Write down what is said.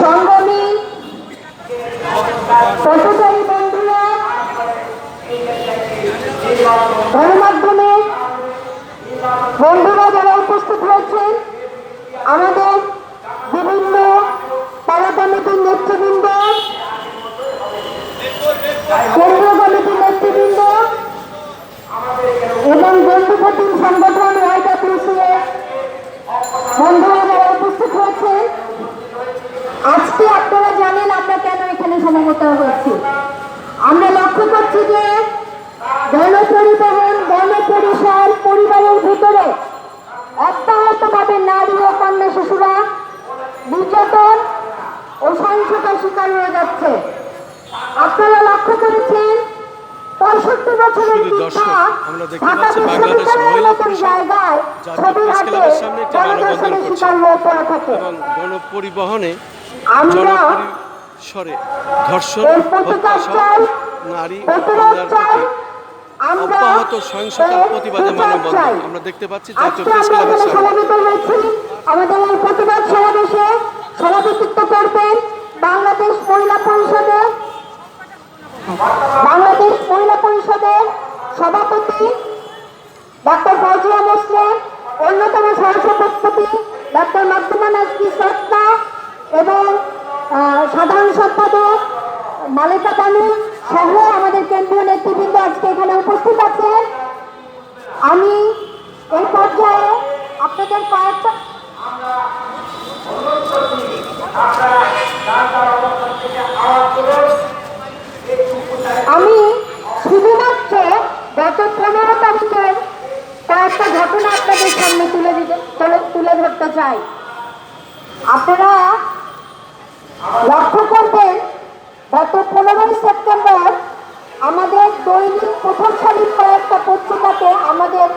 সংগ্রামী পথচারী বন্ধুরা, গণমাধ্যমে বন্ধুরা যারা উপস্থিত হয়েছেন, আমাদের বিভিন্ন পাড়া কমিটির নেতৃবৃন্দ, কেন্দ্রীয় কমিটির নেতৃবৃন্দ এবং বন্ধুপ্রতিম সংগঠন ওয়াইডাব্লিউসিএ বন্ধুরা যারা উপস্থিত হয়েছেন আজকে আপনারা জানেন আমরা কেন এখানে সমবেত হয়েছি আমরা লক্ষ্য করছি যে গণপরিবহন গণপরিসর পরিবারের ভিতরে অব্যাহতভাবে নারী ও কন্যা শিশুরা নির্যাতন ও সহিংসতার শিকার হয়ে যাচ্ছে। আপনারা লক্ষ্য করেছেন পঁয়ষট্টি বছরের আমরা দেখতে ঢাকা পাচ্ছি বিশ্ববিদ্যালয়ের মতন জায়গায় ছবির হাতে ক্লাবের সামনে একটি মানববন্ধন গণধর্ষণের করছে। শিকার হয়ে পড়ে থাকে। গণপরিবহনে আমরা ধর্ষণ নারী অব্যাহত সহিংসতার প্রতিবাদে মানববন্ধন দেখতে পাচ্ছি জাতীয় আজকে প্রেস আমরা ক্লাবের সামনে। আমাদের এই প্রতিবাদ সমাবেশে সভাপতিত্ব করবেন বাংলাদেশ মহিলা পরিষদের বাংলাদেশ মহিলা পরিষদের সভাপতি ডক্টর ফজলা মুসলিম, অন্যতম সহসভাপতি ডক্টর মাধ্যমা নাজমি সত্তা এবং সাধারণ সম্পাদক মালিকা বানু সহ আমাদের কেন্দ্রীয় নেতৃবৃন্দ আজকে এখানে উপস্থিত আছেন। আমি এই পর্যায়ে আপনাদের কয়েকটা ঘটনা আপনাদের সামনে তুলে দিতে তুলে ধরতে চাই। আপনারা লক্ষ্য করবেন, গত পনেরোই সেপ্টেম্বর আমাদের দৈনিক প্রথম সারির কয়েকটা পত্রিকাতে আমাদের